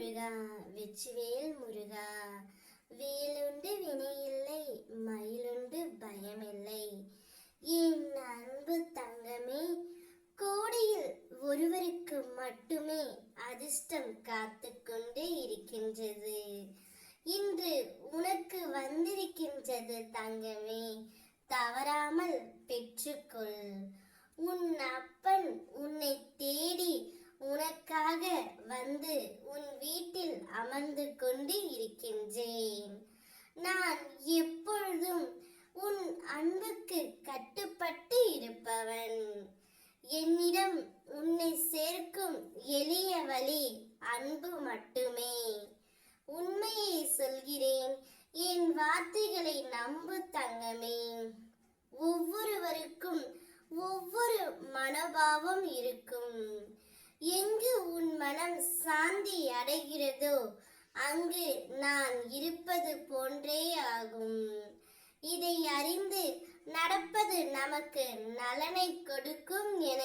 முருகா வெச்சுவேல் முருகா. வேலுண்டு வினையில்லை மயிலுண்டு பயமில்லை. என் அன்பு தங்கமே கோடியில் ஒருவருக்கு மட்டுமே அதிர்ஷ்டம் காத்து கொண்டே இருக்கின்றது. இன்று உனக்கு வந்திருக்கின்றது தங்கமே தவறாமல் பெற்றுக்கொள் உன் அப்பன் உன்னை தேடி உனக்காக வந்து உன் வீட்டில் அமர்ந்து கொண்டு இருக்கின்றேன் நான் எப்பொழுதும் உன் அன்புக்கு கட்டுப்பட்டு இருப்பவன் என்னிடம் உன்னை சேர்க்கும் எளிய வழி அன்பு மட்டுமே. உண்மையை சொல்கிறேன் என் வார்த்தைகளை நம்பு தங்கமே. ஒவ்வொருவருக்கும் ஒவ்வொரு மனோபாவம் இருக்கும். எங்கு உன் மனம் சாந்தி அடைகிறதோ அங்கு நான் இருப்பது போன்றே ஆகும். இதை அறிந்து நடப்பது நமக்கு நலனை கொடுக்கும் என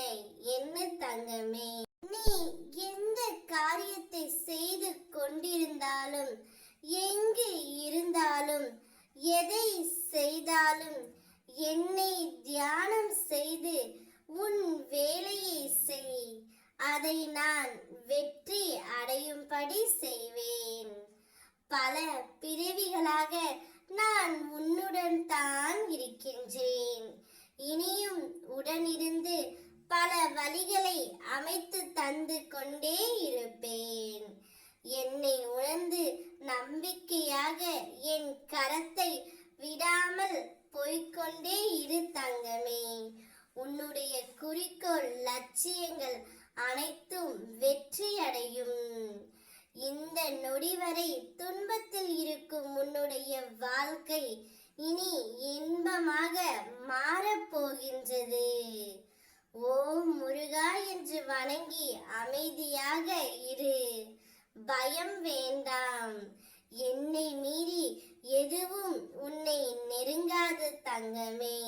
என்ன தங்கமே நீ எந்த காரியத்தை செய்து கொண்டிருந்தாலும் எங்கு இருந்தாலும் எதை செய்தாலும் என்னை தியானம் செய்து உன் வேலையை செய். அதை நான் வெற்றி அடையும்படி செய்வேன். பல பிறவிகளாக நான் உன்னுடன் தான் இருக்கின்றேன். இனியும் உடனிருந்து பல வழிகளை அமைத்து தந்து கொண்டே இருப்பேன். என்னை உணர்ந்து நம்பிக்கையாக என் கரத்தை விடாமல் போய்க்கொண்டே இரு தங்கமே. உன்னுடைய குறிக்கோள் லட்சியங்கள் அனைத்தும் வெற்றி அடையும் இந்த நொடி வரை துன்பத்தில் இருக்கும் உன்னுடைய வாழ்க்கை இனி இன்பமாக மாறப்போகின்றது. ஓம் முருகா என்று வணங்கி அமைதியாக இரு. பயம் வேண்டாம். என்னை மீறி எதுவும் உன்னை நெருங்காது தங்கமே.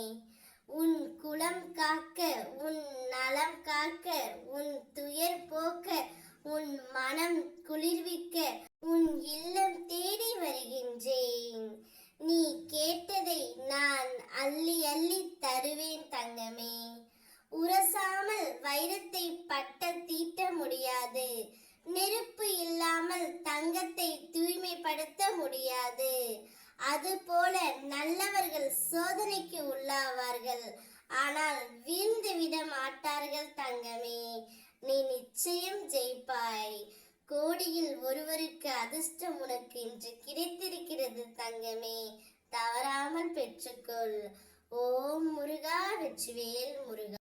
உன் குலம் காக்க உன் நலம் காக்க உன் துயர் போக்க உன் மனம் குளிர்விக்க உன் இல்லம் தேடி வருகின்றேன். நீ கேட்டதை நான் அள்ளி அள்ளி தருவேன் தங்கமே. உரசாமல் வைரத்தை பட்ட தீட்ட முடியாது. நெருப்பு இல்லாமல் தங்கத்தை தூ தூய்மைப்படுத்த முடியாது. அதுபோல நல்லவர்கள் சோதனைக்கு உள்ளாவார்கள். ஆனால் வீழ்ந்து விட மாட்டார்கள் தங்கமே. நீ நிச்சயம் ஜெயிப்பாய். கோடியில் ஒருவருக்கு அதிர்ஷ்டம் உனக்கு இன்று கிடைத்திருக்கிறது தங்கமே. தவறாமல் பெற்றுக்கொள். ஓம் முருகா வெற்றிவேல் முருகா.